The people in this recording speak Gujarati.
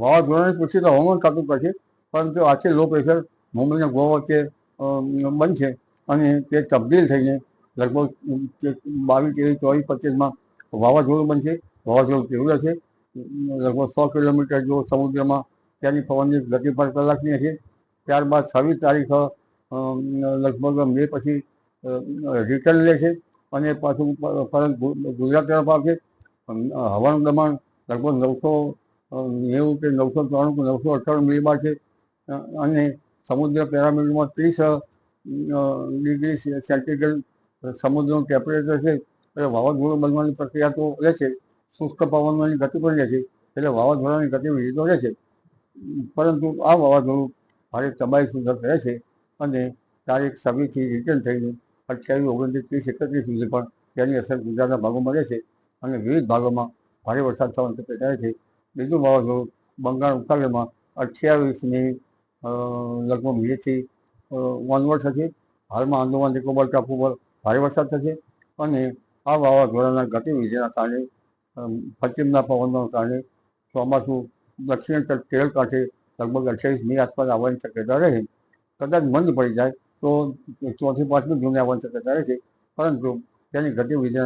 વાવાઝોડાની પૂછી તો હવામાન ખાતું કરશે પરંતુ આજે લો પ્રેશર મુંબઈ અને ગોવા વચ્ચે બનશે અને તે તબદીલ થઈને લગભગ બાવીસ ત્રેવીસ ચોવીસ પચીસમાં વાવાઝોડું બનશે વાવાઝોડું તીવ્ર છે. લગભગ સો કિલોમીટર જો સમુદ્રમાં ત્યાંની પવનની ગતિ પર કલાકની હશે. ત્યારબાદ છવ્વીસ તારીખ લગભગ મે પછી રિટર્ન લેશે. અને પાછું પરત ગુજરાત તરફ આવશે. હવાનું દબાણ લગભગ નવસો નેવું કે નવસો ત્રાણું કે નવસો અઠ્ઠાણું મિલીબાર છે. અને સમુદ્ર પેરામીટરમાં ત્રીસ ડિગ્રી સેન્ટીગ્રેડ સમુદ્રનું ટેમ્પરેચર છે. એટલે વાવાઝોડું બનવાની પ્રક્રિયા તો રહે છે. શુષ્ક પવનની ગતિ પણ રહે છે. એટલે વાવાઝોડાની ગતિવિધિ તો રહે છે. પરંતુ આ વાવાઝોડું ભારે તબાહી સુધર રહે છે અને તારીખ છવ્વીસથી રિટર્ન થઈને અઠ્યાવીસ, ઓગણત્રીસ, ત્રીસ, એકત્રીસ સુધી પણ તેની અસર ગુજરાતના ભાગોમાં રહેશે અને વિવિધ ભાગોમાં ભારે વરસાદ થવાની શક્યતા છે. બીજું વાવાઝોડું બંગાળ ઉપસાગરમાં અઠ્યાવીસમી લગભગ મેથી ઓનવર્ડ થશે. હાલમાં આંદોમાન નિકોબાર ટાપુ પર ભારે વરસાદ થશે અને આ વાવાઝોડાના ગતિવિધિના કારણે પશ્ચિમના પવનના કારણે ચોમાસું દક્ષિણ તટ કાંઠે લગભગ અઠ્યાવીસ મી આસપાસ આવવાની શક્યતા રહે. કદાચ મંદ પડી જાય તો ચોથી પાંચમી જૂને આવવાની શક્યતા રહેશે પરંતુ તેની ગતિવિધિ